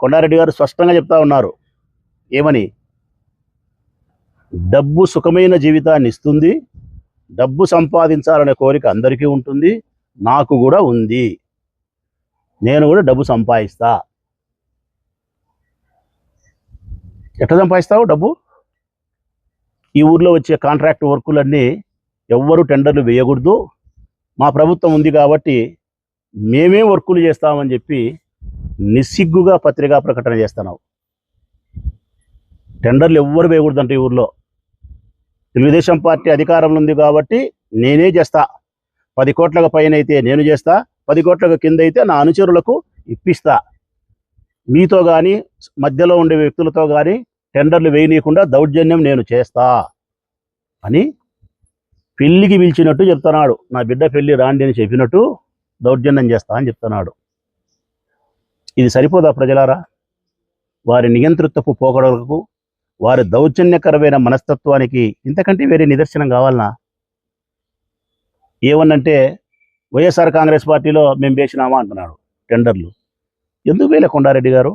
కొండారెడ్డి గారు స్పష్టంగా చెప్తా ఉన్నారు. ఏమని? డబ్బు సుఖమైన జీవితాన్ని ఇస్తుంది. డబ్బు సంపాదించాలనే కోరిక అందరికీ ఉంటుంది. నాకు కూడా ఉంది. నేను కూడా డబ్బు సంపాదిస్తా. ఎట్లా సంపాదిస్తావు డబ్బు? ఈ ఊర్లో వచ్చే కాంట్రాక్ట్ వర్కులన్నీ ఎవ్వరు టెండర్లు వేయకూడదు. మా ప్రభుత్వం ఉంది కాబట్టి మేమే వర్కులు చేస్తామని చెప్పి నిస్సిగ్గుగా పత్రికా ప్రకటన చేస్తున్నావు. టెండర్లు ఎవ్వరు వేయకూడదంట ఈ ఊర్లో. తెలుగుదేశం పార్టీ అధికారంలో ఉంది కాబట్టి నేనే చేస్తా. పది కోట్లకు పైన అయితే నేను చేస్తా. పది కోట్లకు కింద అయితే నా అనుచరులకు ఇప్పిస్తా. మీతో కానీ మధ్యలో ఉండే వ్యక్తులతో కానీ టెండర్లు వేయనీయకుండా దౌర్జన్యం నేను చేస్తా అని పెళ్ళికి పిలిచినట్టు చెప్తున్నాడు. నా బిడ్డ పెళ్ళి రాండి అని చెప్పినట్టు దౌర్జన్యం చేస్తా అని చెప్తున్నాడు. ఇది సరిపోదా ప్రజలారా? వారి నియంతృత్వపు పోకడలకు వారి దౌర్జన్యకరమైన మనస్తత్వానికి ఇంతకంటే వేరే నిదర్శనం కావాలనా? ఏమన్నంటే వైఎస్ఆర్ కాంగ్రెస్ పార్టీలో మేము వేసినామా అంటున్నాడు టెండర్లు. ఎందుకు వేలే కొండారెడ్డి గారు?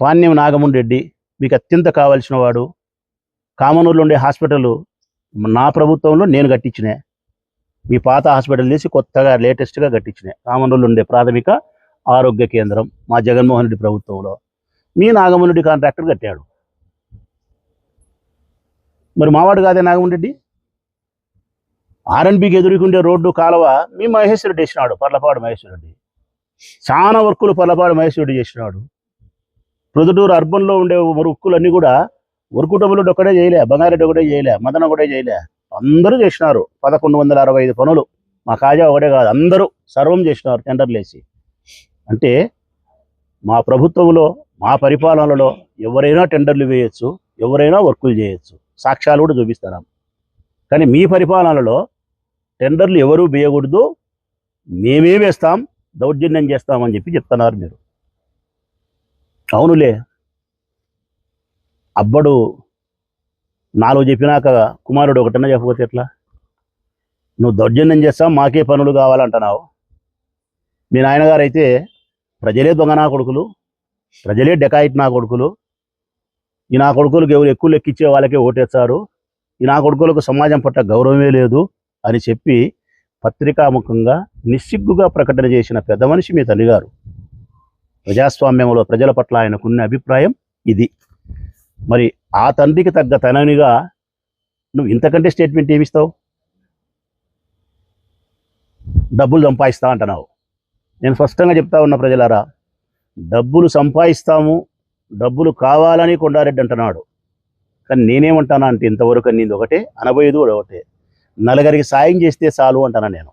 పాణ్యం నాగమున్ రెడ్డి మీకు అత్యంత కావాల్సిన వాడు. కామనూరులో ఉండే హాస్పిటల్ నా ప్రభుత్వంలో నేను కట్టించినే. మీ పాత హాస్పిటల్ తీసి కొత్తగా లేటెస్ట్గా కట్టించినాయి కామనూరులో ఉండే ప్రాథమిక ఆరోగ్య కేంద్రం మా జగన్మోహన్ రెడ్డి ప్రభుత్వంలో. మీ నాగమోహన్ రెడ్డి కాంట్రాక్టర్ కట్టాడు. మరి మావాడు కాదే నాగమోహన్ రెడ్డి? ఆర్ఎన్బికి ఎదురుకుండే రోడ్డు కాలువ మీ మహేశ్వర రెడ్డి వేసినాడు పర్లపాడు మహేశ్వర రెడ్డి. చాలా వర్కులు పర్లపాడు మహేశ్వర రెడ్డి చేసినాడు. ప్రొద్దుటూరు అర్బన్లో ఉండే వర్కులన్నీ కూడా వర్కుటబులుడు ఒక్కడే చేయలే బంగారెడ్డి ఒకటే చేయలే మదన ఒకటే చేయలే. అందరూ చేసినారు. పదకొండు వందల అరవై ఐదు పనులు. మా కాజా ఒకటే కాదు అందరూ సర్వం చేసినారు టెండర్లు వేసి. అంటే మా ప్రభుత్వంలో మా పరిపాలనలో ఎవరైనా టెండర్లు వేయచ్చు ఎవరైనా వర్కులు చేయొచ్చు. సాక్ష్యాలు కూడా చూపిస్తాను. కానీ మీ పరిపాలనలో టెండర్లు ఎవరూ వేయకూడదు మేమే వేస్తాం దౌర్జన్యం చేస్తామని చెప్పి చెప్తున్నారు మీరు. అవునులే. అబ్బడు నాలుగు చెప్పినాక కుమారుడు ఒకటన్నా చెప్పకపోతే ఎట్లా? నువ్వు దౌర్జన్యం చేస్తావు మాకే పనులు కావాలంటున్నావు. మీ నాయనగారు అయితే ప్రజలే దొంగ నా కొడుకులు ప్రజలే డెకాయిట్ నా కొడుకులు. ఈ నా కొడుకులకు ఎవరు ఎక్కువ లెక్కిచ్చే వాళ్ళకే ఓటేస్తారు. ఈ నా కొడుకులకు సమాజం పట్ల గౌరవమే లేదు అని చెప్పి పత్రికాముఖంగా నిస్సిగ్గుగా ప్రకటన చేసిన పెద్ద మనిషి మీ తల్లిగారు. ప్రజాస్వామ్యంలో ప్రజల పట్ల ఆయనకున్న అభిప్రాయం ఇది. మరి ఆ తండ్రికి తగ్గ తననిగా నువ్వు ఇంతకంటే స్టేట్మెంట్ ఏమిస్తావు? డబ్బులు సంపాదిస్తా అంటున్నావు. నేను స్పష్టంగా చెప్తా ఉన్న ప్రజలారా డబ్బులు సంపాదిస్తాము డబ్బులు కావాలని కొండారెడ్డి అంటున్నాడు. కానీ నేనేమంటానా అంటే ఇంతవరకు నీది ఒకటే అనబోయేది కూడా ఒకటే. నలుగురికి సాయం చేస్తే చాలు అంటానా నేను.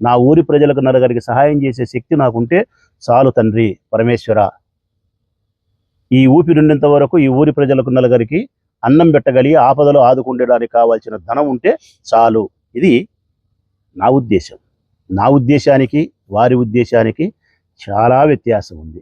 నా ఊరి ప్రజలకు నలుగురికి సహాయం చేసే శక్తి నాకుంటే చాలు తండ్రి పరమేశ్వర. ఈ ఊపిరిన్నంత వరకు ఈ ఊరి ప్రజలకు నలుగురికి అన్నం పెట్టగలిగి ఆపదలో ఆదుకుండడానికి కావాల్సిన ధనం ఉంటే చాలు. ఇది నా ఉద్దేశం. నా ఉద్దేశానికి వారి ఉద్దేశానికి చాలా వ్యత్యాసం ఉంది.